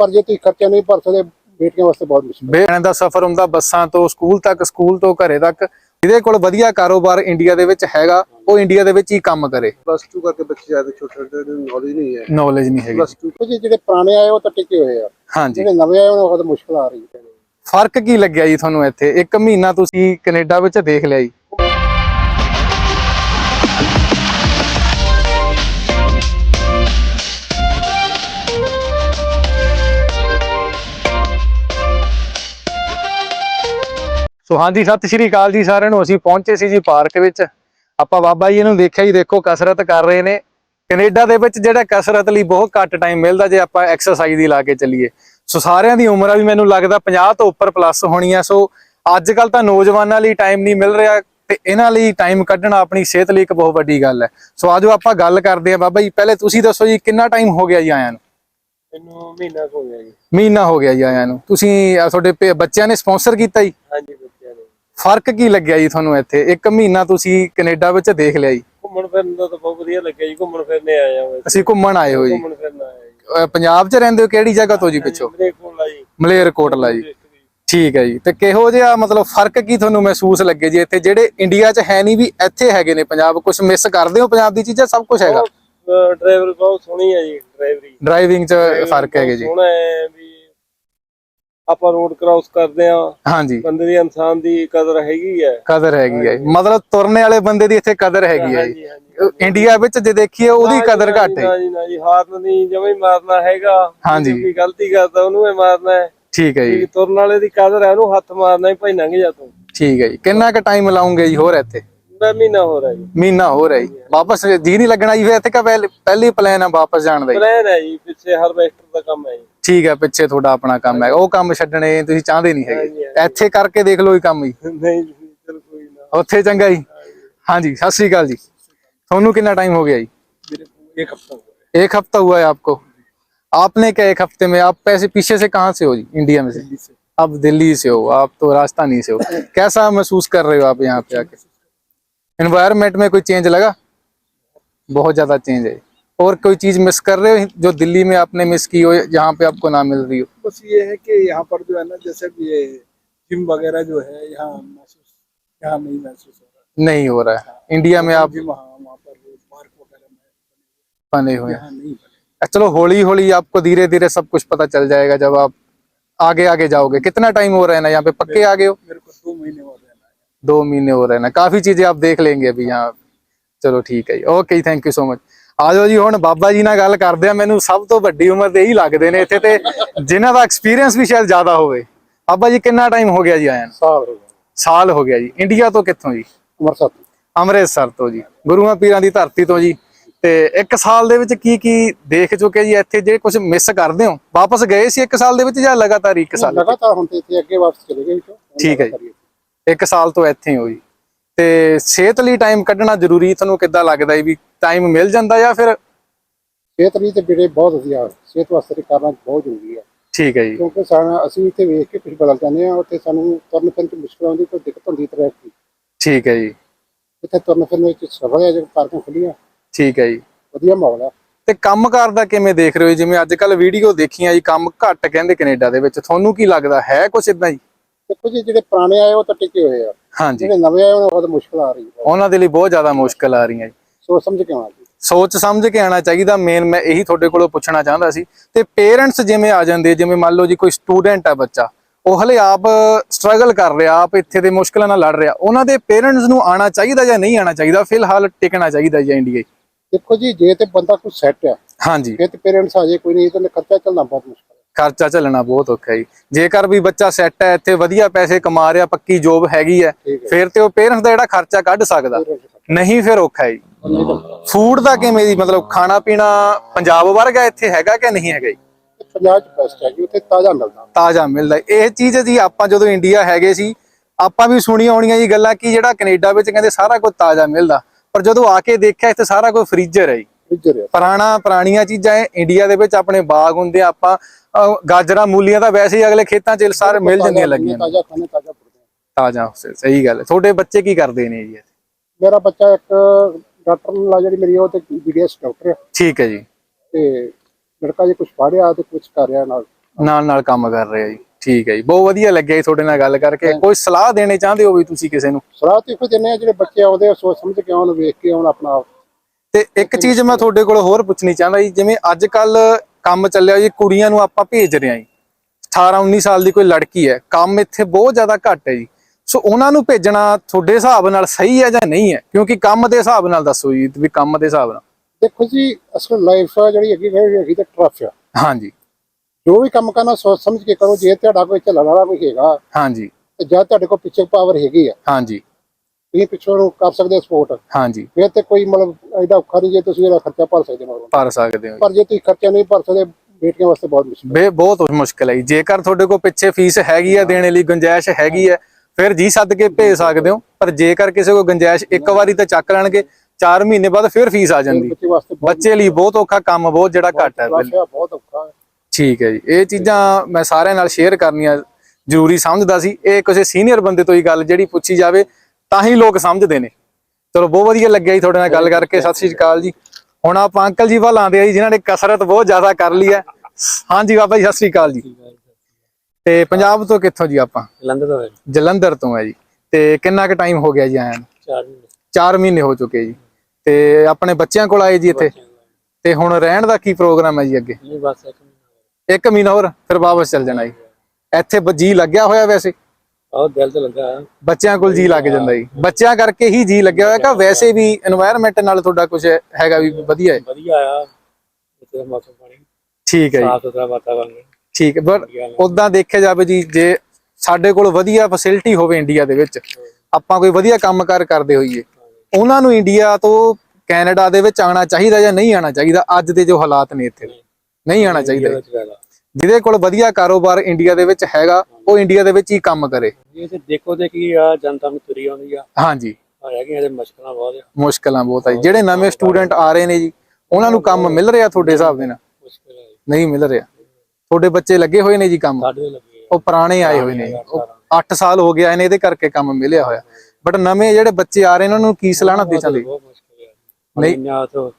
ਪਰ ਜੇ ਤੁਸੀਂ ਖਰਚਾ ਨਹੀਂ ਭਰ ਸਕਦੇ ਬੇਟੀਆਂ ਵਾਸਤੇ ਬਹੁਤ ਮੁਸ਼ਕਿਲ ਬੇਹਣ ਦਾ ਸਫ਼ਰ ਹੁੰਦਾ ਬੱਸਾਂ ਤੋਂ ਸਕੂਲ ਤੱਕ ਸਕੂਲ ਤੋਂ ਘਰੇ ਤੱਕ। ਜਿਹਦੇ ਕੋਲ ਵਧੀਆ ਕਾਰੋਬਾਰ ਇੰਡੀਆ ਦੇ ਵਿੱਚ ਹੈਗਾ ਉਹ ਇੰਡੀਆ ਦੇ ਵਿੱਚ ਹੀ ਕੰਮ ਕਰੇ। ਪਲੱਸ 2 ਕਰਕੇ ਬੱਚੇ ਜ਼ਿਆਦਾ ਛੋਟੇ ਛੋਟੇ ਨੂੰ ਨੌਲੇਜ ਨਹੀਂ ਹੈ। ਨੌਲੇਜ ਨਹੀਂ ਹੈਗੀ। ਪਲੱਸ 2 ਕੁਝ ਜਿਹੜੇ ਪੁਰਾਣੇ ਆਏ ਉਹ ਤਾਂ ਟਿਕੇ ਹੋਏ ਆ। ਹਾਂਜੀ। ਜਿਹੜੇ ਨਵੇਂ ਆਏ ਉਹਨਾਂ ਨੂੰ ਬਹੁਤ ਮੁਸ਼ਕਲ ਆ ਰਹੀ ਹੈ। ਫ਼ਰਕ ਕੀ ਲੱਗਿਆ ਜੀ ਤੁਹਾਨੂੰ ਇੱਥੇ? ਇੱਕ ਮਹੀਨਾ ਤੁਸੀਂ ਕੈਨੇਡਾ ਵਿੱਚ ਦੇਖ ਲਿਆ ਜੀ। ਸੋ ਹਾਂਜੀ ਸਤਿ ਸ਼੍ਰੀ ਅਕਾਲ ਜੀ ਸਾਰਿਆਂ ਨੂੰ। ਅਸੀਂ ਪਹੁੰਚੇ ਸੀ ਜੀ ਪਾਰਕ ਵਿੱਚ। ਆਪਾਂ ਬਾਬਾ ਜੀ ਨੂੰ ਦੇਖਿਆ ਜੀ ਦੇਖੋ ਕਸਰਤ ਕਰ ਰਹੇ ਨੇ। ਕੈਨੇਡਾ ਦੇ ਵਿੱਚ ਜਿਹੜਾ ਕਸਰਤ ਲਈ ਬਹੁਤ ਘੱਟ ਟਾਈਮ ਮਿਲਦਾ ਜੇ ਆਪਾਂ ਐਕਸਰਸਾਈਜ਼ ਦੀ ਲਾ ਕੇ ਚੱਲੀਏ। ਸੋ ਸਾਰਿਆਂ ਦੀ ਉਮਰ ਵੀ ਮੈਨੂੰ ਲੱਗਦਾ 50 ਤੋਂ ਉੱਪਰ ਪਲੱਸ ਹੋਣੀ ਆ। ਸੋ ਅੱਜ ਕੱਲ ਤਾਂ ਨੌਜਵਾਨਾਂ ਲਈ ਟਾਈਮ ਨਹੀਂ ਮਿਲ ਰਿਹਾ ਤੇ ਇਹਨਾਂ ਲਈ ਟਾਈਮ ਕੱਢਣਾ ਆਪਣੀ ਸਿਹਤ ਲਈ ਇੱਕ ਬਹੁਤ ਵੱਡੀ ਗੱਲ ਹੈ। ਸੋ ਆਜੋ ਆਪਾਂ ਗੱਲ ਕਰਦੇ ਹਾਂ। ਬਾਬਾ ਜੀ ਪਹਿਲੇ ਤੁਸੀਂ ਦੱਸੋ ਜੀ ਕਿੰਨਾ ਟਾਈਮ ਹੋ ਗਿਆ ਜੀ ਆਇਆਂ ਨੂੰ? ਮੈਨੂੰ ਮਹੀਨਾ ਹੋ ਗਿਆ ਜੀ। ਮਹੀਨਾ ਹੋ ਗਿਆ ਜੀ ਆਇਆਂ ਨੂੰ। ਤੁਸੀਂ ਤੁਹਾਡੇ ਬੱਚਿਆਂ ਨੇ ਸਪਾਂਸਰ ਕੀਤਾ ਜੀ? ਹਾਂਜੀ ਫ਼ਰਕ ਕੀ ਲੱਗਿਆ ਜੀ ਤੁਹਾਨੂੰ ਇੱਥੇ? ਇੱਕ ਮਹੀਨਾ ਤੁਸੀਂ ਕੈਨੇਡਾ ਵਿੱਚ ਦੇਖ ਲਿਆ ਜੀ। ਘੁੰਮਣ ਫਿਰਨ ਦਾ ਤਾਂ ਬਹੁਤ ਵਧੀਆ ਲੱਗਿਆ ਜੀ ਘੁੰਮਣ ਫਿਰਨੇ ਆਏ ਆ। ਅਸੀਂ ਘੁੰਮਣ ਆਏ ਹੋ ਜੀ। ਘੁੰਮਣ ਫਿਰਨ ਆਏ ਆ ਅਹ ਪੰਜਾਬ 'ਚ ਰਹਿੰਦੇ ਹੋ ਕਿਹੜੀ ਜਗ੍ਹਾ ਤੋਂ ਜੀ ਪਿੱਛੋਂ? ਆ ਜੀ। ਮਲੇਰਕੋਟਲਾ ਜੀ। ਠੀਕ ਹੈ ਜੀ। ਤੇ ਕਿਹੋ ਜਿਹਾ ਮਤਲਬ ਫ਼ਰਕ ਕੀ ਤੁਹਾਨੂੰ ਮਹਿਸੂਸ ਲੱਗੇ ਜੀ ਇੱਥੇ? ਜਿਹੜੇ ਇੰਡੀਆ 'ਚ ਹੈ ਨਹੀਂ ਵੀ ਇੱਥੇ ਹੈਗੇ ਨੇ ਪੰਜਾਬ ਕੁਝ ਮਿਸ ਕਰਦੇ ਹੋ ਪੰਜਾਬ ਦੀ ਚੀਜ਼ਾਂ? ਸਭ ਕੁਝ ਹੈਗਾ। ਡਰਾਈਵਰ ਬਹੁਤ ਸੋਹਣੀ ਹੈ ਜੀ ਡਰਾਈਵਰੀ ਡਰਾਈਵਿੰਗ 'ਚ ਫ਼ਰਕ ਹੈਗੇ ਜੀ। ਸੋਹਣਾ ਹੈ ਵੀ ਆਪਾਂ ਰੋਡ ਕ੍ਰਾਸ ਕਰਦੇ ਆ ਹਾਂਜੀ। ਬੰਦੇ ਦੀ ਇਨਸਾਨ ਦੀ ਕਦਰ ਹੈਗੀ ਹੈ। ਕਦਰ ਹੈਗੀ ਹੈ। ਮਤਲਬ ਤੁਰਨੇ ਵਾਲੇ ਬੰਦੇ ਦੀ ਇੱਥੇ ਕਦਰ ਹੈਗੀ ਹੈ। ਜੀ ਇੰਡੀਆ ਵਿੱਚ ਜੇ ਦੇਖੀਏ ਉਹਦੀ ਕਦਰ ਘੱਟ ਹੈ। ਨਾ ਜੀ ਨਾ ਜੀ ਹਾਰਨ ਨਹੀਂ ਜਮੇ ਮਾਰਨਾ ਹੈਗਾ। ਹਾਂਜੀ। ਜੇ ਕੋਈ ਗਲਤੀ ਕਰਦਾ ਉਹਨੂੰ ਹੀ ਮਾਰਨਾ ਹੈ। ਠੀਕ ਹੈ ਜੀ। ਤੁਰਨ ਵਾਲੇ ਦੀ ਕਦਰ ਹੈ ਉਹਨੂੰ ਹੱਥ ਮਾਰਨਾ ਹੀ ਭਾਈ ਲੰਘ ਜਾ ਤੂੰ। ਠੀਕ ਹੈ ਜੀ। ਕਿੰਨਾ ਕੁ ਟਾਈਮ ਲਾਉਂਗੇ ਜੀ ਹੋਰ ਇੱਥੇ? ਮੈਂ ਮਹੀਨਾ ਹੋ ਰਿਹਾ ਜੀ। ਮਹੀਨਾ ਹੋ ਰਿਹਾ ਜੀ ਵਾਪਸ ਜੀ ਨਹੀਂ ਲੱਗਣਾ ਜੀ ਫਿਰ ਇੱਥੇ ਕਾ ਪਹਿਲੀ ਪਲਾਨ ਆ ਵਾਪਸ ਜਾਣ ਦਾ ਜੀ। ਪਲਾਨ ਹੈ ਜੀ ਪਿੱਛੇ ਹਾਰਵੈਸਟਰ ਦਾ ਕੰਮ ਹੈ ਜੀ। ਠੀਕ ਹੈ ਪਿੱਛੇ ਤੁਹਾਡਾ ਆਪਣਾ ਕੰਮ ਹੈ ਉਹ ਕੰਮ ਛੱਡਣੇ ਤੁਸੀਂ ਚਾਹੁੰਦੇ ਨਹੀਂ ਹਾਂਜੀ, ਹੈਗੇ ਇੱਥੇ ਕਰਕੇ ਦੇਖ ਲਓ ਇਹ ਕੰਮ ਜੀ ਨਹੀਂ ਜੀ ਚਲ ਕੋਈ ਨਾ ਉੱਥੇ ਚੰਗਾ ਜੀ ਹਾਂਜੀ ਸਤਿ ਸ੍ਰੀ ਅਕਾਲ ਜੀ ਤੁਹਾਨੂੰ ਕਿੰਨਾ टाइम हो गया जी मेरे को एक हफ्ता हुआ एक हफ्ता हुआ है आपको आपने क्या एक हफ्ते में आप पैसे पीछे से कहाँ से हो जी इंडिया में से है से आप दिल्ली से हो आप तो राजस्थानी से हो कैसा महसूस कर रहे हो आप यहाँ पे आके एनवायरनमेंट में कोई चेंज लगा बहुत ज्यादा चेंज है और कोई चीज़ मिस कर रहे हो जो दिल्ली में आपने मिस की हो जहाँ पे आपको ना मिल रही हो? बस ये है कि यहाँ पर जो है ना जैसे ये जिम वगैरह जो है यहाँ महसूस यहाँ नहीं महसूस हो रहा। नहीं हो रहा है। हाँ, इंडिया में आप हाँ, बने हुए हैं। अच्छा, चलो होली होली आपको धीरे धीरे सब कुछ पता चल जाएगा जब आप आगे आगे जाओगे। कितना टाइम हो रहा है ना यहाँ पे? पक्के आगे हो? मेरे को दो महीने हो रहे हैं दो महीने हो रहे हैं ना। काफ़ी चीज़ें आप देख लेंगे अभी यहाँ। चलो ठीक है okay thank you so much ਆਜੋ ਜੀ ਹੁਣ ਬਾਬਾ ਜੀ ਨਾਲ ਗੱਲ ਕਰਦੇ ਆ ਮੈਨੂੰ ਸਭ ਤੋਂ ਵੱਡੀ ਉਮਰ ਦੇ ਹੀ ਲੱਗਦੇ ਨੇ ਇੱਥੇ ਤੇ ਜਿਨ੍ਹਾਂ ਦਾ ਐਕਸਪੀਰੀਅੰਸ ਵੀ ਸ਼ਾਇਦ ਜ਼ਿਆਦਾ ਹੋਵੇ। ਬਾਬਾ ਜੀ ਕਿੰਨਾ ਟਾਈਮ ਹੋ ਗਿਆ ਜੀ ਆਇਆਂ ਨੂੰ? ਸਾਲ ਹੋ ਗਿਆ ਸਾਲ ਹੋ ਗਿਆ ਜੀ। ਇੰਡੀਆ ਤੋਂ ਕਿੱਥੋਂ ਜੀ? ਅੰਮ੍ਰਿਤਸਰ ਤੋਂ। ਅੰਮ੍ਰਿਤਸਰ ਤੋਂ ਜੀ। ਗੁਰੂਆਂ ਪੀਰਾਂ ਦੀ ਧਰਤੀ ਤੋਂ ਜੀ। ਤੇ ਇੱਕ ਸਾਲ ਦੇ ਵਿੱਚ ਕੀ ਕੀ ਦੇਖ ਚੁੱਕੇ ਜੀ ਇੱਥੇ? ਜੇ ਕੁਝ ਮਿਸ ਕਰਦੇ ਹੋ ਵਾਪਸ ਗਏ ਸੀ ਇੱਕ ਸਾਲ ਦੇ ਵਿੱਚ ਜਾਂ ਲਗਾਤਾਰ ਇੱਕ ਸਾਲ ਲਗਾਤਾਰ ਹੁਣ ਤੇ ਇੱਥੇ ਅੱਗੇ ਵਾਪਸ ਚਲੇ ਗਏ ਠੀਕ ਹੈ ਜੀ। ਇੱਕ ਸਾਲ ਤੋਂ ਇੱਥੇ ਹੋ ਜੀ। ਤੇ ਸਿਹਤ ਲਈ ਟਾਈਮ ਕੱਢਣਾ ਜ਼ਰੂਰੀ ਤੁਹਾਨੂੰ ਕਿੱਦਾਂ ਲੱਗਦਾ ਹੈ ਵੀ ਟਾਈਮ ਮਿਲ ਜਾਂਦਾ ਜਾਂ ਫਿਰ ਸਿਹਤ ਲਈ ਤੇ ਬੇੜੇ ਬਹੁਤ ਵਧੀਆ ਸਿਹਤ ਵਾਸਤੇ ਤੇ ਕਰਨਾ ਬਹੁਤ ਜ਼ਰੂਰੀ ਹੈ ਠੀਕ ਹੈ ਜੀ। ਕਿਉਂਕਿ ਸਾਨੂੰ ਅਸੀਂ ਇੱਥੇ ਵੇਖ ਕੇ ਕੁਝ ਬਦਲ ਜਾਂਦੇ ਆ ਉੱਥੇ ਸਾਨੂੰ ਤੁਰਨ ਫਿਰਨ ਚ ਮੁਸ਼ਕਲ ਆਉਂਦੀ ਕੋਈ ਦਿੱਕਤ ਹੁੰਦੀ ਟ੍ਰੈਫਿਕ ਠੀਕ ਹੈ ਜੀ। ਇੱਥੇ ਤੁਰਨ ਫਿਰਨ ਵਿੱਚ ਸਭਾ ਹੈ ਜੋ ਪਾਰਕਾਂ ਖੁੱਲੀਆਂ ਠੀਕ ਹੈ ਜੀ। ਵਧੀਆ ਮਾਹੌਲ ਹੈ ਤੇ ਕੰਮਕਾਰ ਦਾ ਕਿਵੇਂ ਦੇਖ ਰਹੇ ਹੋ? ਜਿਵੇਂ ਅੱਜ ਕੱਲ ਵੀਡੀਓ ਦੇਖੀਆਂ ਜੀ ਕੰਮ ਘੱਟ ਕਹਿੰਦੇ ਕੈਨੇਡਾ ਦੇ ਵਿੱਚ ਤੁਹਾਨੂੰ ਕੀ ਲੱਗਦਾ ਹੈ ਕੁਛ ਇਦਾਂ ਜੀ? ਦੇਖੋ ਜੀ ਜਿਹੜੇ ਪੁਰਾਣੇ ਆਏ ਉਹ ਤਾਂ ਟਿਕੇ ਹੋਏ ਆ। ਹਾਂਜੀ। ਜਿਹੜੇ ਨਵੇਂ ਆਏ ਉਹਨਾਂ ਨੂੰ ਬਹੁਤ ਮੁਸ਼ਕਲ ਆ ਰਹੀ ਹੈ। ਉਹਨਾਂ ਦੇ ਲਈ ਬਹੁਤ ਜ਼ਿਆਦਾ ਮੁਸ਼ਕਲ ਆ ਰਹੀਆਂ ਜੀ। ਸੋਚ ਸਮਝ ਕੇ ਆਉਣਾ ਜੀ। ਸੋਚ ਸਮਝ ਕੇ ਆਣਾ ਚਾਹੀਦਾ। ਮੇਨ ਮੈਂ ਇਹੀ ਤੁਹਾਡੇ ਕੋਲੋਂ ਪੁੱਛਣਾ ਚਾਹੁੰਦਾ ਸੀ। ਤੇ ਪੇਰੈਂਟਸ ਜਿਵੇਂ ਆ ਜਾਂਦੇ ਜਿਵੇਂ ਮੰਨ ਲਓ ਜੀ ਕੋਈ ਸਟੂਡੈਂਟ ਆ ਬੱਚਾ ਉਹ ਹਲੇ ਆਪ ਸਟਰਗਲ ਕਰ ਰਿਹਾ ਆਪ ਇੱਥੇ ਦੇ ਮੁਸ਼ਕਲਾਂ ਨਾਲ ਲੜ ਰਿਹਾ। ਉਹਨਾਂ ਦੇ ਪੇਰੈਂਟਸ ਨੂੰ ਆਣਾ ਚਾਹੀਦਾ ਜਾਂ ਨਹੀਂ ਆਣਾ ਚਾਹੀਦਾ? ਫਿਲਹਾਲ ਟਿਕਣਾ ਚਾਹੀਦਾ ਜਾਂ ਇੰਡੀਆ ਦੇਖੋ ਜੀ ਜੇ ਤੇ ਬੰਦਾ ਕੋਈ ਸੈੱਟ ਆ ਹਾਂਜੀ। ਫਿਰ ਤੇ ਪੇਰੈਂਟਸ ਆ ਜੇ ਕੋਈ ਨਹੀਂ ਤਾਂ ਖਰਚਾ ਚੱਲਣਾ ਬਹੁਤ ਮੁਸ਼ਕਲ ਹੈ ਖਰਚਾ ਚੱਲਣਾ ਬਹੁਤ ਔਖਾ ਜੀ। ਜੇਕਰ ਵੀ ਬੱਚਾ ਸੈੱਟ ਹੈ ਇੱਥੇ ਵਧੀਆ ਪੈਸੇ ਕਮਾ ਰਿਹਾ ਪੱਕੀ ਜੋਬ ਹੈਗੀ ਹੈ। ਫਿਰ ਤੇ ਉਹ ਪੇਰੈਂਟਸ ਦਾ ਜਿਹੜਾ ਖਰਚਾ ਕੱਢ ਸਕਦਾ। ਨਹੀਂ। ਫਿਰ ਔਖਾ ਹੈ ਫੂਡ ਦਾ ਕਿਵੇਂ ਜੀ? ਮਤਲਬ ਖਾਣਾ ਪੀਣਾ ਪੰਜਾਬ ਵਰਗਾ ਇੱਥੇ ਹੈਗਾ ਕਿ ਨਹੀਂ ਹੈਗਾ ਜੀ? ਪੰਜਾਬ ਚ ਬੈਸਟ ਹੈ ਜੀ ਉੱਥੇ ਤਾਜ਼ਾ ਮਿਲਦਾ। ਤਾਜ਼ਾ ਮਿਲਦਾ। ਇਹ ਚੀਜ਼ ਜੀ ਆਪਾਂ ਜਦੋਂ ਇੰਡੀਆ ਹੈਗੇ ਸੀ ਆਪਾਂ ਵੀ ਸੁਣੀਆਂ ਹੋਣੀਆਂ ਜੀ ਗੱਲਾਂ ਕਿ ਜਿਹੜਾ ਕੈਨੇਡਾ ਵਿੱਚ ਕਹਿੰਦੇ ਸਾਰਾ ਕੁਝ ਤਾਜ਼ਾ ਮਿਲਦਾ। ਪਰ ਜਦੋਂ ਆ ਕੇ ਦੇਖਿਆ ਇੱਥੇ ਸਾਰਾ ਕੁਝ ਫ੍ਰੀਜ਼ਰ ਹੈ ਜੀ। ਫ੍ਰਿਜਰ ਹੈ ਪੁਰਾਣਾ ਪੁਰਾਣੀਆਂ ਚੀਜ਼ਾਂ ਹੈ ਇੰਡੀਆ ਦੇ ਵਿੱਚ ਆਪਣੇ ਬਾਗ ਹੁੰਦੇ ਆਪਾਂ ਗਾਜਰਾਂ ਮੂਲੀਆਂ ਤਾਂ ਵੈਸੇ ਹੀ ਅਗਲੇ ਖੇਤਾਂ 'ਚ ਸਾਰੇ ਮਿਲ ਜਾਂਦੀਆਂ ਲੱਗੀਆਂ। ਤਾਜ਼ਾ ਖਾਣੇ ਤਾਜ਼ਾ ਪੜਦੇ ਤਾਜ਼ਾ ਸ- ਸਹੀ ਗੱਲ ਹੈ। ਤੁਹਾਡੇ ਬੱਚੇ ਕੀ ਕਰਦੇ ਨੇ ਜੀ? ਮੇਰਾ ਬੱਚਾ ਇੱਕ ਡਾਕਟਰ ਨੂੰ ਲਾ ਜਿਹੜੀ ਮੇਰੀ ਉਹ ਤੇ ਬੀਡੀਐਸ ਡਾਕਟਰ ਹੈ ਠੀਕ ਹੈ ਜੀ। ਤੇ ਲੜਕਾ ਜੇ ਕੁਝ ਪੜ੍ਹਿਆ ਤੇ ਕੁਝ ਕਰ ਰਿਹਾ ਨਾਲ। ਨਾਲ ਨਾਲ ਕੰਮ ਕਰ ਰਹੇ ਜੀ। ਠੀਕ ਹੈ ਜੀ। ਬਹੁਤ ਵਧੀਆ ਲੱਗਿਆ ਜੀ ਤੁਹਾਡੇ ਨਾਲ ਗੱਲ ਕਰਕੇ। ਕੋਈ ਸਲਾਹ ਦੇਣੇ ਚਾਹੁੰਦੇ ਹੋ ਵੀ ਤੁਸੀਂ ਕਿਸੇ ਨੂੰ? ਸਲਾਹ ਤੇ ਆ ਜਿਹੜੇ ਬੱਚੇ ਆਉਂਦੇ ਆ ਸੋਚ ਸਮਝ ਕੇ ਆਉਣ ਵੇਖ ਕੇ ਆਉਣ ਆਪਣਾ ਆਪ। ਤੇ ਇੱਕ ਚੀਜ਼ ਮੈਂ ਤੁਹਾਡੇ ਕੋਲ ਹੋਰ ਪੁੱਛਣੀ ਚਾਹੁੰਦਾ ਜੀ ਜਿਵੇਂ ਅੱਜ ਕੱਲ ਕੰਮ ਚੱਲਿਆ ਜੀ ਕੁੜੀਆਂ ਨੂੰ ਆਪਾਂ ਭੇਜ ਰਹੇ ਹਾਂ ਜੀ। 18 19 ਸਾਲ ਦੀ ਕੋਈ ਲੜਕੀ ਹੈ ਕੰਮ ਇੱਥੇ ਬਹੁਤ ਜ਼ਿਆਦਾ ਘੱਟ ਹੈ ਜੀ। ਸੋ ਉਹਨਾਂ ਨੂੰ ਭੇਜਣਾ ਤੁਹਾਡੇ ਹਿਸਾਬ ਨਾਲ ਸਹੀ ਹੈ ਜਾਂ ਨਹੀਂ ਹੈ? ਕਿਉਂਕਿ ਕੰਮ ਦੇ ਹਿਸਾਬ ਨਾਲ ਦੱਸੋ ਜੀ ਵੀ ਕੰਮ ਦੇ ਹਿਸਾਬ ਨਾਲ। ਦੇਖੋ ਜੀ ਅਸਲ ਲਾਈਫ ਆ ਜਿਹੜੀ ਹੈਗੀ ਹੈ ਹੈਗੀ ਤੇ ਟਰਫ ਆ। ਹਾਂਜੀ। ਜੋ ਵੀ ਕੰਮ ਕਰਨਾ ਸੋਚ ਸਮਝ ਕੇ ਕਰੋ ਜੇ ਤੁਹਾਡਾ ਕੋਈ ਝੱਲਣ ਵਾਲਾ ਕੋਈ ਹੈਗਾ ਹਾਂਜੀ। ਤੇ ਜਾਂ ਤੁਹਾਡੇ ਕੋਲ ਪਿੱਛੇ ਪਾਵਰ ਹੈਗੀ ਆ। ਹਾਂਜੀ। ਤੁਸੀਂ ਪਿੱਛੋਂ ਨੂੰ ਕਰ ਸਕਦੇ ਸਪੋਰਟ ਹਾਂਜੀ। ਫਿਰ ਤੇ ਕੋਈ ਮਤਲਬ ਐਡਾ ਔਖਾ ਨਹੀਂ ਜੇ ਤੁਸੀਂ ਇਹਦਾ ਖਰਚਾ ਭਰ ਸਕਦੇ ਹੋ। ਭਰ ਸਕਦੇ ਹੋ। ਪਰ ਜੇ ਤੁਸੀਂ ਖਰਚਾ ਨਹੀਂ ਭਰ ਸਕਦੇ ਬੇਟੀਆਂ ਵਾਸਤੇ ਬਹੁਤ ਮੁਸ਼ਕਿਲ ਬੇ ਬਹੁਤ ਮੁਸ਼ਕਲ ਹੈ ਜੇਕਰ ਤੁਹਾਡੇ ਕੋਲ ਪਿੱਛੇ ਫੀਸ ਹੈਗੀ ਹੈ ਦੇਣ ਲਈ ਗੁੰਜਾਇਸ਼ ਹੈਗੀ ਹੈ ਫਿਰ ਜੀ ਸੱਦ ਕੇ ਭੇਜ ਸਕਦੇ ਹੋ। ਪਰ ਜੇਕਰ ਕਿਸੇ ਕੋਲ ਗੁੰਜਾਇਸ਼ ਇੱਕ ਵਾਰੀ ਤਾਂ ਚੱਕ ਲੈਣਗੇ 4 ਮਹੀਨੇ ਬਾਅਦ ਫਿਰ ਫੀਸ ਆ ਜਾਂਦੀ। ਬੱਚੇ ਲਈ ਬਹੁਤ ਔਖਾ ਕੰਮ ਬਹੁਤ ਜਿਹੜਾ ਘੱਟ ਹੈ ਆ, ਬਹੁਤ ਔਖਾ ਹੈ। ਠੀਕ ਹੈ ਜੀ। ਇਹ ਚੀਜ਼ਾਂ ਮੈਂ ਸਾਰਿਆਂ ਨਾਲ ਸ਼ੇਅਰ ਕਰਨੀਆਂ ਜ਼ਰੂਰੀ ਸਮਝਦਾ ਸੀ। ਇਹ ਕਿਸੇ ਸੀਨੀਅਰ ਬੰਦੇ ਤੋਂ ਹੀ ਗੱਲ ਜਿਹੜੀ ਪੁੱਛੀ ਜਾਵੇ ਤਾਂ ਹੀ ਲੋਕ ਸਮਝਦੇ ਨੇ। ਚਲੋ ਬਹੁਤ ਵਧੀਆ ਲੱਗਿਆ ਜੀ ਤੁਹਾਡੇ ਨਾਲ ਗੱਲ ਕਰਕੇ। ਸਤਿ ਸ਼੍ਰੀ ਅਕਾਲ ਜੀ। ਹੁਣ ਆਪਾਂ ਅੰਕਲ ਜੀ ਵੱਲ ਆਉਂਦੇ ਆ ਜੀ ਜਿਨ੍ਹਾਂ ਨੇ ਕਸਰਤ ਬਹੁਤ ਜ਼ਿਆਦਾ ਕਰ ਲਈ ਹੈ। ਹਾਂਜੀ ਬਾਬਾ ਜੀ ਸਤਿ ਸ਼੍ਰੀ ਅਕਾਲ ਜੀ। ਤੇ ਪੰਜਾਬ ਤੋਂ ਕਿੱਥੋਂ ਜੀ ਆਪਾਂ? ਜਲੰਧਰ ਤੋਂ ਜਲੰਧਰ ਤੋਂ ਹੈ ਜੀ। ਤੇ ਕਿੰਨਾ ਕੁ ਟਾਈਮ ਹੋ ਗਿਆ ਜੀ ਆਇਆਂ ਨੂੰ? 4 ਮਹੀਨੇ। 4 ਮਹੀਨੇ ਹੋ ਚੁੱਕੇ ਜੀ। ਤੇ ਆਪਣੇ ਬੱਚਿਆਂ ਕੋਲ ਆਏ ਜੀ ਇੱਥੇ? ਤੇ ਹੁਣ ਰਹਿਣ ਦਾ ਕੀ ਪ੍ਰੋਗਰਾਮ ਹੈ ਜੀ ਅੱਗੇ? ਨਹੀਂ ਬਸ ਇੱਕ ਇੱਕ ਮਹੀਨਾ ਹੋਰ ਫਿਰ ਵਾਪਸ ਚੱਲ ਜਾਣਾ ਜੀ। ਇੱਥੇ ਜੀ ਲੱਗਿਆ ਹੋਇਆ ਵੈਸੇ? ਆਹ ਦਿਲ ਤੇ ਲੱਗਾ। ਬੱਚਿਆਂ ਕੋਲ ਜੀ ਲੱਗ ਜਾਂਦਾ ਜੀ। ਬੱਚਿਆਂ ਕਰਕੇ ਹੀ ਜੀ ਲੱਗਿਆ ਹੋਇਆ। ਕਿ ਵੈਸੇ ਵੀ এনवायरमेंट ਨਾਲ ਤੁਹਾਡਾ ਕੁਝ ਹੈਗਾ ਵੀ ਵਧੀਆ ਹੈ। ਵਧੀਆ ਆ। ਇੱਥੇ ਮੌਸਮ ਪਾਣੀ। ਠੀਕ ਹੈ ਸਾਫ਼ ਸੁਥਰਾ ਵਾਤਾਵਰਣ ਠੀਕ ਹੈ। ਪਰ ਉਦਾਂ ਦੇਖਿਆ ਜਾਵੇ ਜੀ ਜੇ ਸਾਡੇ ਕੋਲ ਵਧੀਆ ਫੈਸਿਲਿਟੀ ਹੋਵੇ ਇੰਡੀਆ ਦੇ ਵਿੱਚ ਆਪਾਂ ਕੋਈ ਵਧੀਆ ਕੰਮ ਕੰਮਕਾਰ ਕਰਦੇ ਹੋਈਏ ਉਹਨਾਂ ਨੂੰ ਇੰਡੀਆ ਤੋਂ ਕੈਨੇਡਾ ਦੇ ਵਿੱਚ ਆਉਣਾ ਚਾਹੀਦਾ ਜਾਂ ਨਹੀਂ ਆਉਣਾ ਚਾਹੀਦਾ ਅੱਜ ਦੇ ਜੋ ਹਾਲਾਤ ਨੇ ਇੱਥੇ ਨਹੀਂ ਆਉਣਾ ਚਾਹੀਦਾ। ਜਿਹਦੇ ਕੋਲ ਵਧੀਆ ਕਾਰੋਬਾਰ ਇੰਡੀਆ ਦੇ ਵਿੱਚ ਹੈਗਾ ਉਹ ਇੰਡੀਆ ਦੇ ਵਿੱਚ ਹੀ ਕੰਮ ਕਰੇ। ਇਹ ਤੇ ਦੇਖੋ ਤੇ ਕੀ ਆ ਜਨਤਾ ਨੂੰ ਤੁਰੀ ਆਉਂਦੀ ਆ। ਹਾਂਜੀ। ਆ ਹੈਗੀਆਂ ਇਹਦੇ ਮੁਸ਼ਕਲਾਂ ਬਹੁਤ ਆ। ਮੁਸ਼ਕਲਾਂ ਬਹੁਤ ਆ ਜੀ। ਜਿਹੜੇ ਨਵੇਂ ਸਟੂਡੈਂਟ ਆ ਰਹੇ ਨੇ ਜੀ ਉਹਨਾਂ ਨੂੰ ਕੰਮ ਮਿਲ ਰਿਹਾ ਤੁਹਾਡੇ ਹਿਸਾਬ ਦੇ ਨਾਲ? ਮੁਸ਼ਕਲ ਆ ਜੀ। ਨਹੀਂ ਮਿਲ ਰਿਹਾ। ਤੁਹਾਡੇ ਬੱਚੇ ਲੱਗੇ ਹੋਏ ਨੇ ਜੀ ਕੰਮ? ਸਾਡੇ ਲੱਗੇ ਆ। ਉਹ ਪੁਰਾਣੇ ਆਏ ਹੋਏ ਨੇ। ਉਹ 8 ਸਾਲ ਹੋ ਗਿਆ ਇਹਨੇ ਇਹਦੇ ਕਰਕੇ ਕੰਮ ਮਿਲਿਆ ਹੋਇਆ। ਬਟ ਨਵੇਂ ਜਿਹੜੇ ਬੱਚੇ ਆ ਰਹੇ ਨੇ ਉਹਨਾਂ ਨੂੰ ਕੀ ਸਲਾਹ ਦੇ ਚਾਹੁੰਦੇ ਬਹੁਤ ਮੁਸ਼ਕਲ ਆ ਨਹੀਂ। ਤੋਂ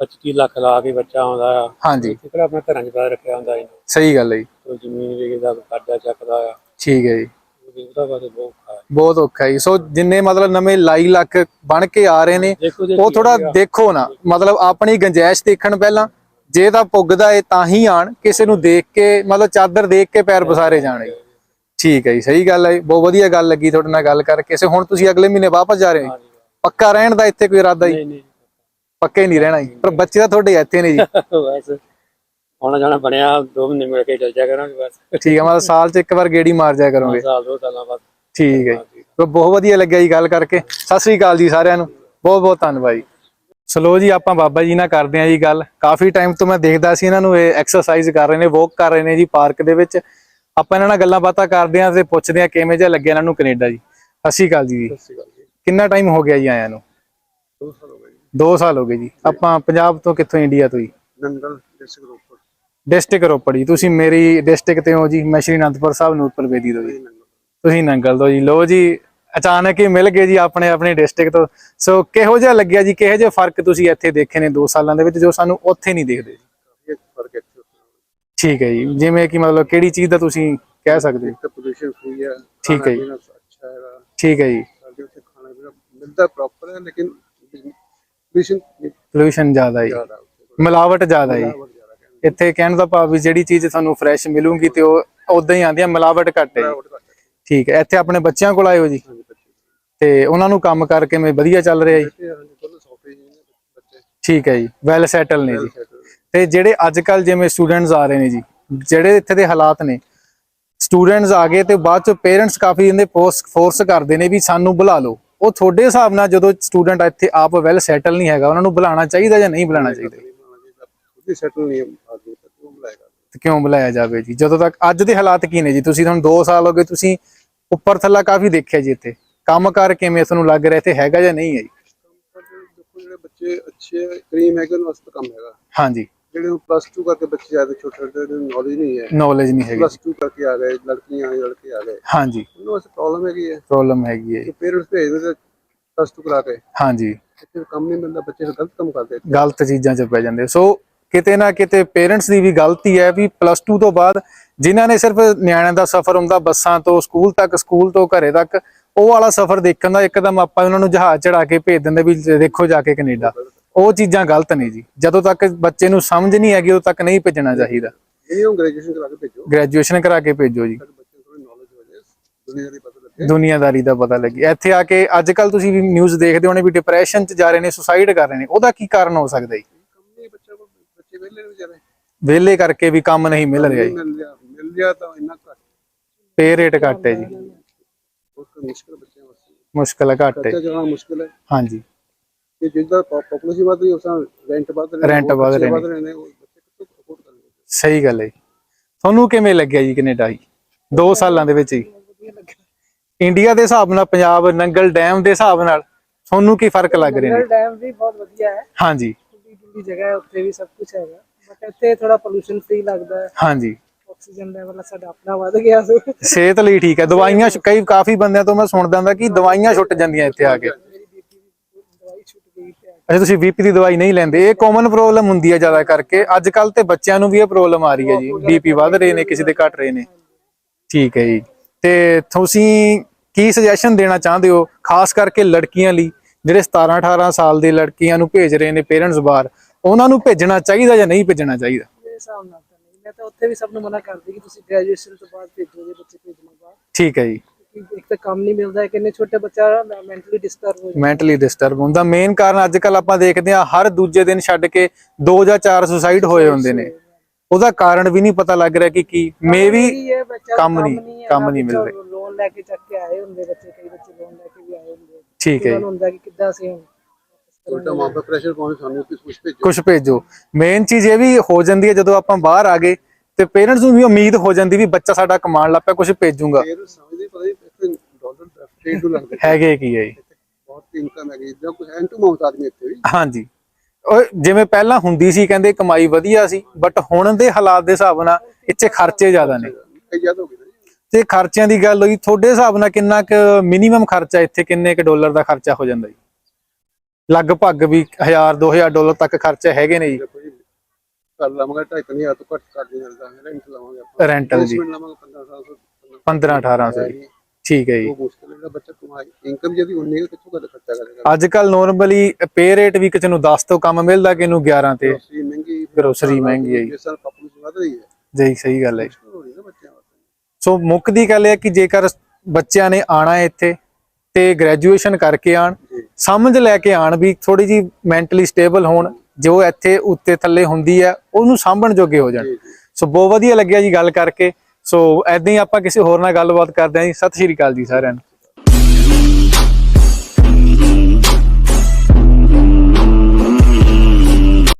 25 ਲੱਖ ਲਾ ਕੇ ਬੱਚਾ ਆਉਂਦਾ ਆ। ਹਾਂਜੀ। ਕਿਹੜਾ ਆਪਣੇ ਘਰਾਂ 'ਚ ਪਾ ਰੱਖਿਆ ਹੁੰਦਾ ਇਹਨੂੰ? ਸਹੀ ਗੱਲ ਹੈ ਜੀ। ਕੋਈ ਜ਼ਮੀਨ ਵੇਚਦਾ ਕੋਈ ਕਰਜ਼ਾ ਚੱਕਦਾ ਆ। ਠੀਕ ਹੈ ਜੀ। ਉਹਦੇ ਉਹਦਾ ਬਾਰੇ ਬਹੁਤ ਔਖਾ ਹੈ। ਬਹੁਤ ਔਖਾ ਜੀ। ਸੋ ਜਿੰਨੇ ਮਤਲਬ ਨਵੇਂ ਲਾਈ ਲੱਖ ਬਣ ਕੇ ਆ ਰਹੇ ਨੇ ਦੇਖੋ ਉਹ ਥੋੜਾ ਦੇਖੋ ਨਾ। ਮਤਲਬ ਆਪਣੀ ਗੰਜੈਸ਼ ਦੇਖਣ ਪਹਿਲਾਂ ਜੇ ਤਾਂ ਪੁੱਗਦਾ ਏ ਤਾਂ ਹੀ ਆਣ। ਕਿਸੇ ਨੂੰ ਦੇਖ ਕੇ ਮਤਲਬ ਚਾਦਰ ਦੇਖ ਕੇ ਪੈਰ ਪਸਾਰੇ ਜਾਣੇ। ਠੀਕ ਹੈ ਜੀ। ਸਹੀ ਗੱਲ ਹੈ ਜੀ, ਬਹੁਤ ਵਧੀਆ ਗੱਲ ਲੱਗੀ ਤੁਹਾਡੇ ਨਾਲ ਗੱਲ ਕਰਕੇ। ਸੇ ਹੁਣ ਤੁਸੀਂ ਅਗਲੇ ਮਹੀਨੇ ਵਾਪਸ ਜਾ ਰਹੇ ਹੋ ਜੀ? ਪੱਕਾ ਰਹਿਣ ਦਾ ਇੱਥੇ ਕੋਈ ਇਰਾਦਾ ਜੀ? ਨਹੀਂ ਨਹੀਂ। ਪੱਕੇ ਨਹੀਂ ਰਹਿਣਾ ਜੀ। ਪਰ ਬੱਚੇ ਤਾਂ ਤੁਹਾਡੇ ਇੱਥੇ ਨੇ ਜੀ। ਬਸ। ਆਉਣਾ ਜਾਣਾ ਬਣਿਆ ਦੋ ਮਹੀਨੇ ਮਿਲ ਕੇ ਚੱਲ ਜਾ ਕਰਾਂਗੇ ਬਸ। ਠੀਕ ਹੈ ਮਤਲਬ ਸਾਲ 'ਚ ਇੱਕ ਵਾਰ ਗੇੜੀ ਮਾਰ ਜਾਇਆ ਕਰੋਗੇ। ਸਾਲ ਦੋ ਸਾਲਾਂ ਬਾਅਦ। ਠੀਕ ਹੈ ਜੀ ਬਹੁਤ ਵਧੀਆ ਲੱਗਿਆ ਜੀ ਗੱਲ ਕਰਕੇ। ਸਤਿ ਸ੍ਰੀ ਅਕਾਲ ਜੀ ਸਾਰਿਆਂ ਨੂੰ। ਬਹੁਤ ਬਹੁਤ ਧੰਨਵਾਦ ਜੀ। ਸਲੋ ਜੀ ਆਪਾਂ ਬਾਬਾ ਜੀ ਨਾਲ ਕਰਦੇ ਹਾਂ ਜੀ ਗੱਲ। ਕਾਫੀ ਟਾਈਮ ਤੋਂ ਮੈਂ ਦੇਖਦਾ ਸੀ ਇਹਨਾਂ ਨੂੰ ਇਹ ਐਕਸਰਸਾਈਜ਼ ਕਰ ਰਹੇ ਨੇ ਵਾਕ ਕਰ ਰਹੇ ਨੇ ਜੀ ਪਾਰਕ ਦੇ ਵਿੱਚ। ਆਪਾਂ ਇਹਨਾਂ ਨਾਲ ਗੱਲਾਂ ਬਾਤਾਂ ਕਰਦੇ ਹਾਂ ਤੇ ਪੁੱਛਦੇ ਹਾਂ ਕਿਵੇਂ ਜਿਹਾ ਲੱਗਿਆ ਇਹਨਾਂ ਨੂੰ ਕੈਨੇਡਾ ਜੀ। ਸਤਿ ਸ੍ਰੀ ਅਕਾਲ ਜੀ। ਕਿੰਨਾ ਟਾਈਮ ਹੋ ਗਿਆ ਜੀ ਆਇਆਂ ਨੂੰ? 2 ਸਾਲ ਹੋ ਗਏ 2 ਸਾਲ ਹੋ ਗਏ ਜੀ। ਆਪਾਂ ਪੰਜਾਬ ਤੋਂ ਕਿੱਥੋਂ ਇੰਡੀਆ ਤੋਂ ਜੀ? ਨੰਗਲ ਡਿਸਟ੍ਰਿਕਟ ਰੋਪੜ। ਡਿਸਟ੍ਰਿਕਟ ਰੋਪੜ ਜੀ। ਤੁਸੀਂ ਮੇਰੀ ਡਿਸਟ੍ਰਿਕਟ ਤੇ ਹੋ ਜੀ। ਮੈਂ ਸ਼੍ਰੀ ਅਨੰਦਪੁਰ ਸਾਹਿਬ ਨੂਰਪੁਰ ਬੇਦੀ ਤੋਂ ਜੀ। ਤੁਸੀਂ ਨੰਗਲ। ਤੋਂ ਜੀ। ਲੋ ਜੀ ਅਚਾਨਕ ਹੀ ਮਿਲ ਗਏ ਜੀ ਆਪਣੇ ਆਪਣੇ ਡਿਸਟ੍ਰਿਕਟ ਤੋਂ। ਸੋ ਕਿਹੋ ਜਿਹਾ ਲੱਗਿਆ ਜੀ? ਕਿਹੋ ਜਿਹੇ ਫ਼ਰਕ ਤੁਸੀਂ ਇੱਥੇ ਦੇਖੇ ਨੇ 2 ਸਾਲਾਂ ਦੇ ਵਿੱਚ ਜੋ ਸਾਨੂੰ ਉੱਥੇ ਨਹੀਂ ਦਿਖਦੇ? ਜੀ ਠੀਕ ਹੈ ਜੀ। ਜਿਵੇਂ ਕਿ ਮਤਲਬ ਕਿਹੜੀ ਚੀਜ਼ ਦਾ ਤੁਸੀਂ ਕਹਿ ਸਕਦੇ ਹੋ? ਤਾਂ ਪੋਜੀਸ਼ਨ ਫ੍ਰੀ ਹੈ ਠੀਕ ਹੈ ਜੀ। ਠੀਕ ਹੈ ਜੀ। ਮਿਲਦਾ ਪ੍ਰੋਪਰ ਹੈ ਲੇਕਿਨ ਪੋਜੀਸ਼ਨ ਪੋਲੂਸ਼ਨ ਜ਼ਿਆਦਾ ਹੈ ਮਿਲਾਵਟ ਜ਼ਿਆਦਾ ਹੈ ਇੱਥੇ ਕਹਿਣ ਦਾ ਭਾਵ ਵੀ ਜਿਹੜੀ ਚੀਜ਼ ਤੁਹਾਨੂੰ ਫਰੈਸ਼ ਮਿਲੂਗੀ ਤੇ ਉਹ ਉਦਾਂ ਹੀ ਆਉਂਦੀ ਹੈ ਮਿਲਾਵਟ ਘੱਟ ਹੈ। ਠੀਕ ਹੈ ਇੱਥੇ ਆਪਣੇ ਬੱਚਿਆਂ ਕੋਲ ਆਇਓ ਜੀ। ਤੇ ਉਹਨਾਂ ਨੂੰ ਕੰਮ ਕਰਕੇ ਮੈਂ ਵਧੀਆ ਚੱਲ ਰਿਹਾ ਜੀ। ਠੀਕ ਹੈ ਜੀ ਵੈਲ ਸੈਟਲ ਨੇ ਜੀ। ਤੇ ਜਿਹੜੇ ਅੱਜ ਕੱਲ ਜਿਵੇਂ ਸਟੂਡੈਂਟਸ ਆ ਰਹੇ ਨੇ ਜੀ ਜਿਹੜੇ ਇੱਥੇ ਦੇ ਹਾਲਾਤ ਨੇ ਸਟੂਡੈਂਟਸ ਆ ਗਏ ਤੇ ਬਾਅਦ ਚ ਪੇਰੈਂਟਸ ਕਾਫੀ ਇਹਦੇ ਪੋਸਟ ਫੋਰਸ ਕਰਦੇ ਨੇ ਵੀ ਸਾਨੂੰ ਬੁਲਾ ਲਓ। ਉਹ ਤੁਹਾਡੇ ਹਿਸਾਬ ਨਾਲ ਜਦੋਂ ਸਟੂਡੈਂਟ ਇੱਥੇ ਆਪ ਵੈਲ ਸੈਟਲ ਨਹੀਂ ਹੈਗਾ ਉਹਨਾਂ ਨੂੰ ਬੁਲਾਉਣਾ ਚਾਹੀਦਾ ਜਾਂ ਨਹੀਂ ਬੁਲਾਉਣਾ ਚਾਹੀਦਾ? ਸੈਟਲ ਨਹੀਂ ਆਦਮੀ ਤਾਂ ਕਿਉਂ ਬੁਲਾਏਗਾ? ਤੇ ਕਿਉਂ ਬੁਲਾਇਆ ਜਾਵੇ ਜੀ? ਜਦੋਂ ਤੱਕ ਅੱਜ ਦੇ ਹਾਲਾਤ ਕੀ ਨੇ ਜੀ? ਤੁਸੀਂ ਤੁਹਾਨੂੰ 2 ਸਾਲ ਹੋ ਗਏ ਤੁਸੀਂ ਉੱਪਰ ਥੱਲਾ ਕਾਫੀ ਦੇਖਿਆ ਜੀ ਇੱਥੇ। ਕੰਮ ਕਰ ਕਿਵੇਂ ਤੁਹਾਨੂੰ ਲੱਗ ਰਿਹਾ ਇੱਥੇ ਹੈਗਾ ਜਾਂ ਨਹੀਂ ਹੈ ਜੀ? ਪਰ ਦੇਖੋ ਜਿਹੜੇ ਬੱਚੇ ਅੱਛੇ ਕਰੀਮ ਹੈਗੇ ਉਹਨਾਂ ਵਾਸਤੇ ਕੰਮ ਹੈਗਾ। ਹਾਂਜੀ। ਜਿਹੜੇ ਪਲੱਸ 2 ਕਰਕੇ ਬੱਚੇ ਜ਼ਿਆਦਾ ਛੋਟੇ ਛੋਟੇ ਨੂੰ ਨੌਲੇਜ ਨਹੀਂ ਹੈ। ਨੌਲੇਜ ਨਹੀਂ ਹੈਗੀ। ਪਲੱਸ 2 ਕਰਕੇ ਆ ਗਏ ਲੜਕੀਆਂ ਲੜਕੇ ਆ ਗਏ। ਹਾਂਜੀ। ਉਹਨਾਂ ਵਾਸਤੇ ਪ੍ਰੋਬਲਮ ਹੈਗੀ ਹੈ। ਪ੍ਰੋਬਲਮ ਹੈਗੀ ਹੈ। ਪੇਰੈਂਟਸ ਭੇਜਦੇ ਤੇ ਪਲੱਸ 2 ਕਰਾ ਕੇ। ਹਾਂਜੀ। ਇੱਥੇ ਕੰਮ ਨਹੀਂ ਮਿਲਦਾ ਬੱਚੇ ਫਿਰ ਗਲਤ ਕੰਮ ਕਰਦੇ ਗਲਤ ਚੀਜ਼ਾਂ 'ਚ ਪੈ ਜਾਂਦੇ। ਸੋ ਕਿਤੇ ਨਾ ਕਿਤੇ ਪੇਰੈਂਟਸ ਦੀ ਵੀ ਗਲਤੀ ਹੈ ਵੀ ਪਲੱਸ 2 ਤੋਂ ਬਾਅਦ ਜਿਨ੍ਹਾਂ ਨੇ ਸਿਰਫ ਨਿਆਣਿਆਂ ਦਾ ਸਫ਼ਰ ਹੁੰਦਾ ਬੱਸਾਂ ਤੋਂ ਸਕੂਲ ਤੱਕ ਸਕੂਲ ਤੋਂ ਘਰੇ ਤੱਕ ਉਹ ਵਾਲਾ ਸਫ਼ਰ ਦੇਖਣ ਦਾ ਇੱਕਦਮ ਆਪਾਂ ਉਹਨਾਂ ਨੂੰ ਜਹਾਜ਼ ਚੜਾ ਕੇ ਭੇਜ ਦਿੰਦੇ ਵੀ ਦੇਖੋ ਜਾ ਕੇ ਕੈਨੇਡਾ। ਉਹ ਚੀਜ਼ਾਂ ਗਲਤ ਨੇ ਜੀ। ਜਦੋਂ ਤੱਕ ਬੱਚੇ ਨੂੰ ਸਮਝ ਨਹੀਂ ਹੈਗੀ ਉਦੋਂ ਤੱਕ ਨਹੀਂ ਭੇਜਣਾ ਚਾਹੀਦਾ। ਇਹਨੂੰ ਗ੍ਰੈਜੂਏਸ਼ਨ ਕਰਾ ਕੇ ਭੇਜੋ। ਗ੍ਰੈਜੂਏਸ਼ਨ ਕਰਾ ਕੇ ਭੇਜੋ ਜੀ। ਦੁਨੀਆਦਾਰੀ ਦਾ ਪਤਾ ਲੱਗੇ। ਇੱਥੇ ਆ ਕੇ ਅੱਜ ਕੱਲ ਤੁਸੀਂ ਵੀ ਨਿਊਜ਼ ਦੇਖਦੇ ਹੋਣੇ ਵੀ ਡਿਪਰੈਸ਼ਨ ਚ ਜਾ ਰਹੇ ਨੇ ਸੁਸਾਈਡ ਕਰ ਰਹੇ ਨੇ। ਉਹਦਾ ਕੀ ਕਾਰਨ ਹੋ ਸਕਦਾ ਜੀ? ਵਿਹਲੇ ਕਰਕੇ ਵੀ ਕੰਮ ਨਹੀਂ ਮਿਲ ਰਿਹਾ ਜੀ। ਮਿਲ ਗਿਆ ਤਾਂ ਇੰਨਾ ਘੱਟ। ਪੇ ਰੇਟ ਘੱਟ ਹੈ ਜੀ। ਮੁਸ਼ਕਲ ਬੱਚਿਆਂ ਵਾਸਤੇ। ਮੁਸ਼ਕਲ ਹੈ ਘੱਟ ਹੈ। ਹਾਂਜੀ। ਕਿ ਜਿੱਦਾਂ ਪੋਪੂਲੇਸ਼ਨ ਵੱਧ ਰਹੀ ਉਸ ਨਾਲ ਰੈਂਟ ਵੱਧ ਰਹੇ ਨੇ, Rent ਵੱਧ ਰਹੇ ਨੇ। ਵੱਧ ਰਹੇ ਨੇ ਉਹ ਬੱਚੇ ਕਿੱਥੋਂ ਅਫੋਰਡ ਕਰਨਗੇ? ਸਹੀ ਗੱਲ ਹੈ ਜੀ। ਤੁਹਾਨੂੰ ਕਿਵੇਂ ਲੱਗਿਆ ਜੀ ਕੈਨੇਡਾ ਜੀ? 2 ਸਾਲਾਂ ਦੇ ਵਿੱਚ ਜੀ। ਇੰਡੀਆ ਦੇ ਹਿਸਾਬ ਨਾਲ ਪੰਜਾਬ ਨੰਗਲ ਡੈਮ ਦੇ ਹਿਸਾਬ ਨਾਲ ਤੁਹਾਨੂੰ ਕੀ ਫ਼ਰਕ ਲੱਗ ਰਹੇ ਨੇ? ਡੈਮ ਵੀ ਬਹੁਤ ਵਧੀਆ ਹੈ। ਹਾਂਜੀ। ਠੰਡੀ ਠੰਡੀ ਜਗ੍ਹਾ ਹੈ ਉੱਥੇ ਵੀ ਸਭ ਕੁਝ ਹੈਗਾ। ਬਟ ਇੱਥੇ ਥੋੜਾ ਪੋਲੂਸ਼ਨ ਫ੍ਰੀ ਲੱਗਦਾ ਹੈ। ਹਾਂਜੀ। ਆਕਸੀਜਨ ਲੈਵਲ ਸਾਡਾ ਆਪਣਾ ਵੱਧ ਗਿਆ। ਸੋ ਸਿਹਤ ਲਈ ਠੀਕ ਹੈ। ਦਵਾਈਆਂ ਕਈ ਕਾਫੀ ਬੰਦਿਆਂ ਤੋਂ ਮੈਂ ਸੁਣਦਾ ਹੁੰਦਾ ਕਿ ਦਵਾਈਆਂ ਛੁੱਟ ਜਾਂਦੀਆਂ ਇੱਥੇ ਆ ਕੇ ਮੇਰੀ ਬੀਪੀ ਦੀ ਦਵਾਈ ਛੁੱਟ ਗਈ ਤੇ ਅੱਛਾ ਤੁਸੀਂ ਬੀਪੀ ਦੀ ਦਵਾਈ ਨਹੀਂ ਲੈਂਦੇ। ਇਹ ਕਾਮਨ ਪ੍ਰੋਬਲਮ ਹੁੰਦੀ ਹੈ ਜ਼ਿਆਦਾ ਕਰਕੇ। ਅੱਜ ਕੱਲ ਤੇ ਬੱਚਿਆਂ ਨੂੰ ਵੀ ਇਹ ਪ੍ਰੋਬਲਮ ਆ ਰਹੀ ਹੈ ਜੀ। ਬੀਪੀ ਵੱਧ ਰਹੇ ਨੇ ਕਿਸੇ ਦੇ ਘਟ ਰਹੇ ਨੇ। ਠੀਕ ਹੈ ਜੀ। ਤੇ ਤੁਸੀਂ ਕੀ ਸੁਜੈਸ਼ਨ ਦੇਣਾ ਚਾਹੁੰਦੇ ਹੋ? ਖਾਸ ਕਰਕੇ ਲੜਕੀਆਂ ਲਈ ਜਿਹੜੇ 17 18 ਸਾਲ ਦੇ ਲੜਕੀਆਂ ਨੂੰ ਭੇਜ ਰਹੇ ਨੇ ਪੇਰੈਂਟਸ ਬਾਹਰ ਉਹਨਾਂ ਨੂੰ ਭੇਜਣਾ ਚਾਹੀਦਾ ਜਾਂ ਨਹੀਂ ਭੇਜਣਾ ਚਾਹੀਦਾ? ਮੇਰੇ ਹਿਸਾਬ ਨਾਲ ਤਾਂ ਨਹੀਂ। ਮੈਂ ਤਾਂ ਉੱਥੇ ਵੀ ਸਭ ਨੂੰ ਮਨਾ ਕਰਦੀ ਕਿ ਤੁਸੀਂ ਗ੍ਰੈਜੂਏਸ਼ਨ ਤੋਂ ਬਾਅਦ ਭੇਜੋਗੇ ਬੱਚੇ ਭੇਜਣਾ ਬਾਅਦ ਠੀਕ ਹੈ ਜੀ। ਤਾਂ ਕੰਮ ਨਹੀਂ ਮਿਲਦਾ ਕਿੰਨੇ ਛੋਟੇ ਬੱਚਾ ਮੈਂਟਲੀ ਡਿਸਟਰਬ ਹੋ ਜਾਂਦਾ। ਮੈਂਟਲੀ ਡਿਸਟਰਬ ਹੁੰਦਾ। ਮੇਨ ਕਾਰਨ ਅੱਜ ਕੱਲ ਆਪਾਂ ਦੇਖਦੇ ਹਾਂ ਹਰ ਦੂਜੇ ਦਿਨ ਛੱਡ ਕੇ ਦੋ ਜਾਂ ਚਾਰ ਸੁਸਾਈਡ ਹੋਏ ਹੁੰਦੇ ਨੇ। ਉਹਦਾ ਕਾਰਨ ਵੀ ਨਹੀਂ ਪਤਾ ਲੱਗ ਰਿਹਾ ਕਿ ਕੀ। ਮੇ ਵੀ ਕੰਮ ਨਹੀਂ- ਕੰਮ ਨਹੀਂ ਮਿਲ ਰਿਹਾ। ਲੋਨ ਲੈ ਕੇ ਚੱਕ ਕੇ ਆਏ ਹੁੰਦੇ ਬੱਚੇ ਕਈ ਬੱਚੇ ਲੋਨ ਲੈ ਕੇ ਵੀ ਆਏ ਹੁੰਦੇ ਠੀਕ ਹੈ ਉਹਨਾਂ ਜੀ। ਨੂੰ ਹੁੰਦਾ ਕਿ ਕਿੱਦਾਂ ਅਸੀਂ ਹੁਣ ਉਲਟਾ ਮਾਂ ਬਾਪ ਪ੍ਰੈਸ਼ਰ ਪਾਉਣ ਸਾਨੂੰ ਕਿ ਕੁਝ ਭੇਜੋ। ਕੁਝ ਭੇਜੋ। ਮੇਨ ਚੀਜ਼ ਇਹ ਵੀ ਹੋ ਜਾਂਦੀ ਹੈ ਜਦੋਂ ਆਪਾਂ ਬਾਹਰ ਆ ਗਏ ਤੇ ਪੇਰੈਂਟਸ ਨੂੰ ਵੀ ਉਮੀਦ ਹੋ ਜਾਂਦੀ ਵੀ ਬੱਚਾ ਸਾਡਾ ਕਮਾਉਣ ਲੱਗ ਪਿਆ ਕੁਝ ਭੇਜੂਗਾ। ਟ੍ਰੇਡ ਨੂੰ ਲੱਗਦੇ। ਹੈਗੇ ਕੀ ਹੈ ਜੀ? ਬਹੁਤ ਇਨਕਮ ਹੈਗੀ। ਜਾਂ ਕੁਝ ਐਂਡ ਟੂ ਮਾਊਥ ਆਦਮੀ ਇੱਥੇ ਵੀ। ਹਾਂਜੀ। ਉਹ ਜਿਵੇਂ ਪਹਿਲਾਂ ਹੁੰਦੀ ਸੀ ਕਹਿੰਦੇ ਕਮਾਈ ਵਧੀਆ ਸੀ ਬਟ ਹੁਣ ਦੇ ਹਾਲਾਤ ਦੇ ਹਿਸਾਬ ਨਾਲ ਇੱਥੇ ਖਰਚੇ ਜ਼ਿਆਦਾ ਨੇ। ਕਈ ਜ਼ਿਆਦਾ। ਹੋ ਗਏ ਨਾ ਜੀ। ਤੇ ਖਰਚਿਆਂ ਦੀ ਗੱਲ ਹੋਈ ਤੁਹਾਡੇ ਹਿਸਾਬ ਨਾਲ ਕਿੰਨਾ ਕੁ ਮਿਨੀਮਮ ਖਰਚਾ ਇੱਥੇ ਕਿੰਨੇ ਕੁ ਡਾਲਰ ਦਾ ਖਰਚਾ ਹੋ ਜਾਂਦਾ ਜੀ? ਲਗਭਗ ਵੀ 1000 2000 ਡਾਲਰ ਤੱਕ ਖਰਚੇ ਹੈਗੇ ਨੇ ਜੀ। ਕਰ ਲਵਾਂਗੇ 2.5 ਤੋਂ ਘੱਟ ਕਰ ਨਹੀਂ ਮਿਲਦਾ ਰੈਂਟ ਲਵਾਂਗੇ ਆਪਾਂ। Rental ਜੀ। Investment ਲਵਾਂਗੇ 1500 15 1800 ਜੀ। ਠੀਕ ਹੈ ਜੀ। ਉਹ ਮੁਸ਼ਕਲ ਹੈ ਜਿਹੜਾ ਬੱਚਾ ਕਮਾਈ ਇਨਕਮ ਜਿਹਦੀ ਉਨੀ ਹੈ ਕਿੱਥੋਂ ਕਰ ਖਰਚਾ ਕਰੇਗਾ? ਅੱਜ ਕੱਲ ਨੋਰਮਲੀ ਪੇ ਰੇਟ ਵੀ ਕਿਸੇ ਨੂੰ 10 ਤੋਂ ਕੰਮ ਮਿਲਦਾ ਕਿ ਇਹਨੂੰ 11 ਤੇ। ਗ੍ਰੋਸਰੀ ਮਹਿੰਗੀ ਹੈ। ਜੀ। ਜਿਸ ਤਰ੍ਹਾਂ ਪਾਪੂਲੇਸ਼ਨ ਵਧ ਰਹੀ ਹੈ। ਜੀ ਸਹੀ ਗੱਲ ਹੈ ਨਾ ਸੋ ਮੁੱਖ ਦੀ ਗੱਲ ਹੈ ਕਿ ਜੇਕਰ ਬੱਚਿਆਂ ਨੇ ਆਣਾ ਹੈ ਇੱਥੇ ਤੇ ਗ੍ਰੈਜੂਏਸ਼ਨ ਕਰਕੇ ਆਣ। ਸਮਝ ਲੈ ਕੇ ਆਣ ਵੀ ਥੋੜੀ ਜੀ ਮੈਂਟਲੀ ਸਟੇਬਲ ਹੋਣ ਜੋ ਇੱਥੇ ਉੱਤੇ ਥੱਲੇ ਹੁੰਦੀ ਹੈ ਉਹਨੂੰ ਸਾਂਭਣ ਜੋਗੇ ਹੋ ਜਾਣ। ਸੋ ਬਹੁਤ ਵਧੀਆ ਲੱਗਿਆ ਜੀ ਗੱਲ ਕਰਕੇ। ਸੋ ਐਦਾਂ ਹੀ ਆਪਾਂ ਕਿਸੇ ਹੋਰ ਨਾਲ ਗੱਲਬਾਤ ਕਰਦੇ ਹਾਂ ਜੀ। ਸਤਿ ਸ਼੍ਰੀ ਅਕਾਲ ਜੀ ਸਾਰਿਆਂ ਨੂੰ।